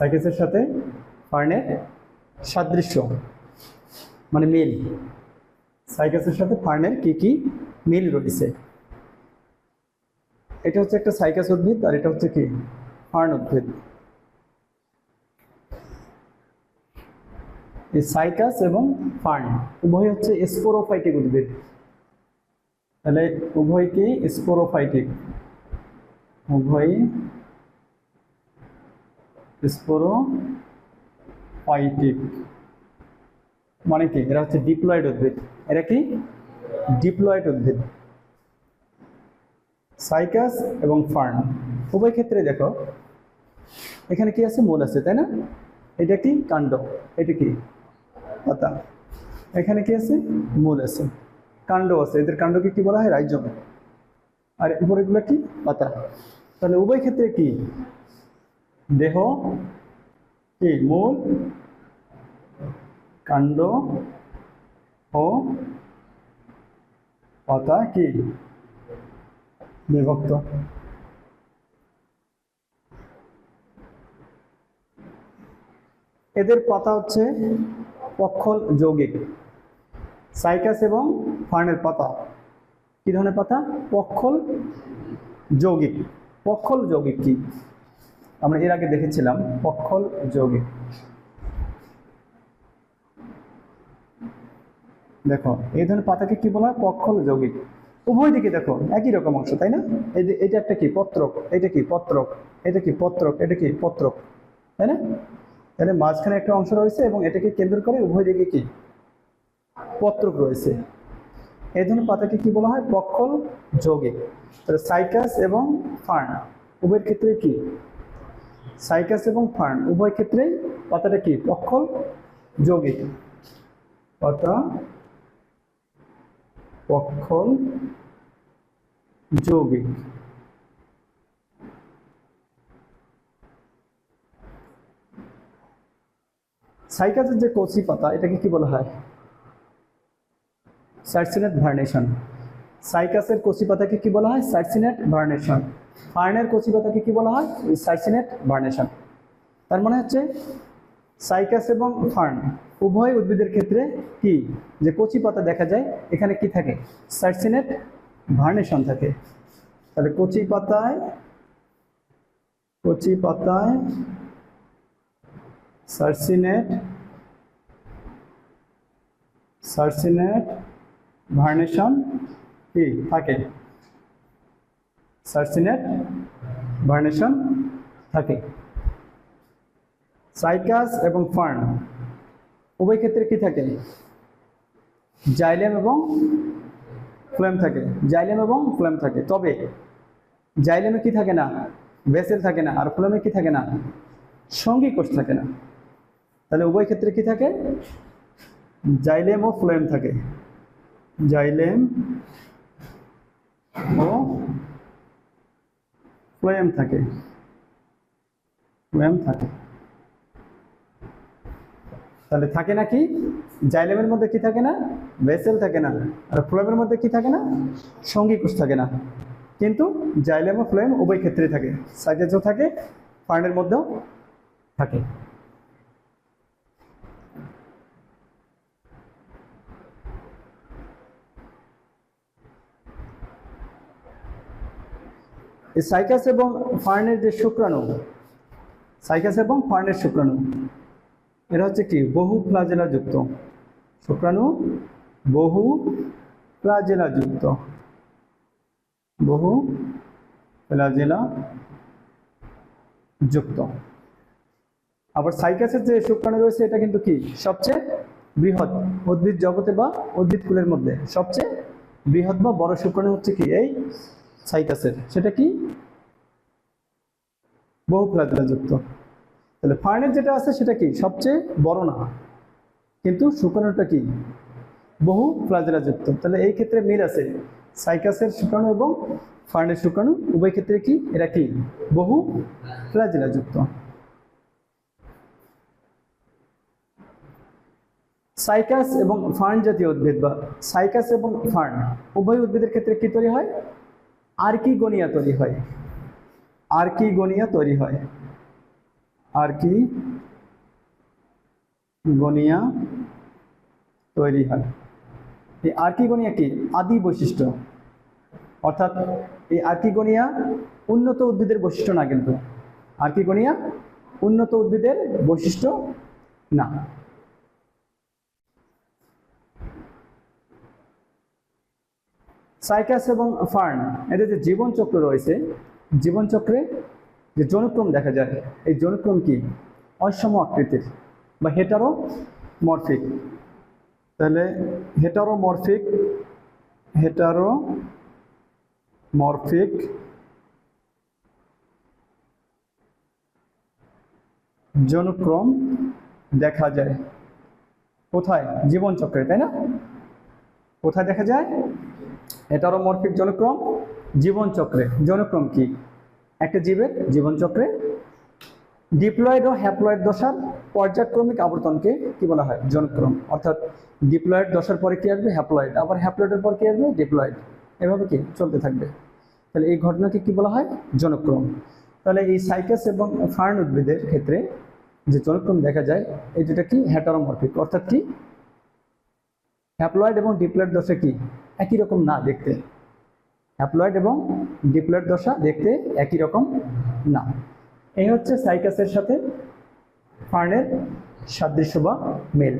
সাইকাসের সাথে ফার্নের সাদৃশ্য মানে মিল। সাইকাসের সাথে ফার্নের কি কি মিল রয়েছে? এটা হচ্ছে একটা সাইকাস উদ্ভিদ আর এটা হচ্ছে কি? ফার্ন উদ্ভিদ। এই সাইকাস এবং ফার্ন উভয় হচ্ছে স্পোরোফাইটিক উদ্ভিদ। তাহলে উভয় কি স্পোরোফাইটিক উভয় স্পোরোফাইটিক। মানে কি? এরা হচ্ছে ডিপ্লয়েড উদ্ভিদ। এরা কি? ডিপ্লয়েড উদ্ভিদ। সাইকাস এবং ফার্ন। উভয় ক্ষেত্রে দেখো, এখানে কি আছে? মূল আছে, তাই না? এটা কি? কাণ্ড। এটা কি? পাতা। এখানে কি আছে? মূল আছে। কাণ্ড আছে। এদের কাণ্ডকে কি বলা হয়? রাইজম আর উপরেগুলো কি? পাতা। তাহলে উভয় ক্ষেত্রে কি? দেহ, কি? মূল, কাণ্ড ও পাতা, কি? বিভক্ত। এদের পাতা হচ্ছে পক্ষল যৌগিক, সাইকাস এবং ফার্নের পাতা। কি ধরনের পাতা? পক্ষল যৌগিক। পক্ষল যৌগিক কি? আমরা এর আগে দেখেছিলাম পক্ষল যৌগিক দেখো, এই ধরনের পাতাকে কি বলা হয়? পক্ষল যৌগিক। উভয় দিকে দেখো, একই রকম অংশ, তাই না? এটা একটা কি? পত্রক। এটা কি? পত্রক। এটা কি? পত্রক। এটা কি? পত্রক। তাই না? তাহলে মাঝখানে একটা অংশ রয়েছে এবং এটাকে কেন্দ্র করে উভয় দিকে কি? পত্রক রয়েছে। এই ধরনের পাতাকে কি বলা হয়? পক্ষল যৌগিক। তাহলে সাইকাস এবং ফার্ন। উভয়ের ক্ষেত্রে কি? সাইকাস এবং ফার্ন, উভয় ক্ষেত্রেই পাতাটা কি? পক্ষল যৌগিক। পাতা পক্ষল যৌগিক। সাইকাসের যে কচি পাতা, এটাকে কি বলা হয়? সার্সিনেট ভার্নেশন। সাইকাসের কচি পাতাকে কি বলা হয়? Circinate vernation. ফার্নের কচি পাতাকে কি বলা হয়? Circinate vernation. তার মানে হচ্ছে সাইকাস এবং ফার্ন উভয় উদ্ভিদের ক্ষেত্রে কি? যে কচি পাতা দেখা যায়, এখানে কি থাকে? সার্সিনেট ভার্নেশন থাকে। তাহলে কচি পাতায় কচি পাতায় সার্সিনেট সার্সিনেট ভার্নেশন কি? থাকে। সার্সিনেট ভার্নেশন থাকে। সাইকাস এবং ফার্ন উভয় ক্ষেত্রে কি থাকে? জাইলেম এবং ফ্লেম থাকে। জাইলেম এবং ফ্লেম থাকে। তবে জাইলেমে কি থাকে না? ভেসেল থাকে না। আর ফ্লেমে কি থাকে না? সঙ্গী কোষ থাকে না। তাহলে উভয় ক্ষেত্রে কি থাকে? জাইলেম ও ফ্লেম থাকে। জাইলেম ও? ফ্লেম থাকে। ফ্লেম থাকে। তাহলে থাকে না কি? জাইলেমের মধ্যে কি থাকে না? ভেসেল থাকে না। আর ফ্লেমের মধ্যে কি থাকে না? সঙ্গী কোষ থাকে না। কিন্তু জাইলেম ও ফ্লেম উভয় ক্ষেত্রেই থাকে। সাইকেজও থাকে, ফার্নের মধ্যেও থাকে। এই সাইকাস এবং ফার্নের যে শুক্রাণু, সাইকাস এবং ফার্নের শুক্রাণু, এরা হচ্ছে কি? বহু যুক্ত শুক্রাণু বহু যুক্ত বহু ফ্লাজেলা যুক্ত আবার সাইকাসের যে শুক্রাণু রয়েছে, এটা কিন্তু কি? সবচেয়ে বৃহৎ উদ্ভিদ জগতে বা উদ্ভিদ কুলের মধ্যে সবচেয়ে বৃহৎ বা বড় শুক্রাণু হচ্ছে কি? এই সাইকাসের সেটা কি? বহু যুক্ত তাহলে ফার্নের যেটা আছে, সেটা কি? সবচেয়ে বড় না। কিন্তু শুক্রাণুটা কি? বহু যুক্ত তাহলে এই ক্ষেত্রে মিল আছে। সাইকাসের শুক্রাণু এবং ফার্নের শুক্রাণু উভয় ক্ষেত্রে কি? এরা কি? বহু যুক্ত সাইকাস এবং ফার্ন জাতীয় উদ্ভিদ বা সাইকাস এবং ফার্ন উভয় উদ্ভিদের ক্ষেত্রে কি তৈরি হয়? আর্কিগোনিয়া তৈরি হয়? আর্কিগোনিয়া তৈরি হয়? আর কি গনিয়া তৈরি হয়? এই আর্কিগোনিয়া কি আদি বৈশিষ্ট্য। অর্থাৎ এই আর্কিগোনিয়া উন্নত উদ্ভিদের বৈশিষ্ট্য না কিন্তু। আর্কিগোনিয়া উন্নত উদ্ভিদের বৈশিষ্ট্য না। সাইকাস এবং ফার্ন, এদের যে জীবনচক্র রয়েছে, জীবনচক্রে যে জনুক্রম দেখা যায়, এই জনুক্রম কি? অসম আকৃতির বা হেটারো মরফিক তাহলে হেটারো মরফিক হেটারো মরফিক জনুক্রম দেখা যায়। কোথায়? জীবনচক্রে, তাই না? কোথায় দেখা যায়? হেটারোমরফিক জনক্রম, জীবনচক্রে। জনক্রম কি? একটা জীবের জীবনচক্রে ডিপ্লয়েড ও হ্যাপ্লয়েড দশার পর্যায়ক্রমিক আবর্তনকে কি বলা হয়? জনক্রম। অর্থাৎ ডিপ্লয়েড দশার পরে কি আসবে? হ্যাপ্লয়েড। আবার হ্যাপ্লয়েডের পর কি আসবে? ডিপ্লয়েড। এভাবে কি? চলতে থাকবে। তাহলে এই ঘটনাকে কি বলা হয়? জনক্রম। তাহলে এই সাইকাস এবং ফার্ন উদ্ভিদের ক্ষেত্রে যে জনক্রম দেখা যায়, এই দুটা কি? হ্যাটারোমরফিক অর্থাৎ কি? হ্যাপ্লয়েড এবং ডিপ্লয়েড দশা কি? একই রকম না দেখতে। হ্যাপ্লয়েড এবং ডিপ্লয়েড দশা দেখতে একই রকম না। এই হচ্ছে সাইকাসের সাথে ফার্নের সাদৃশ্য বা মেল।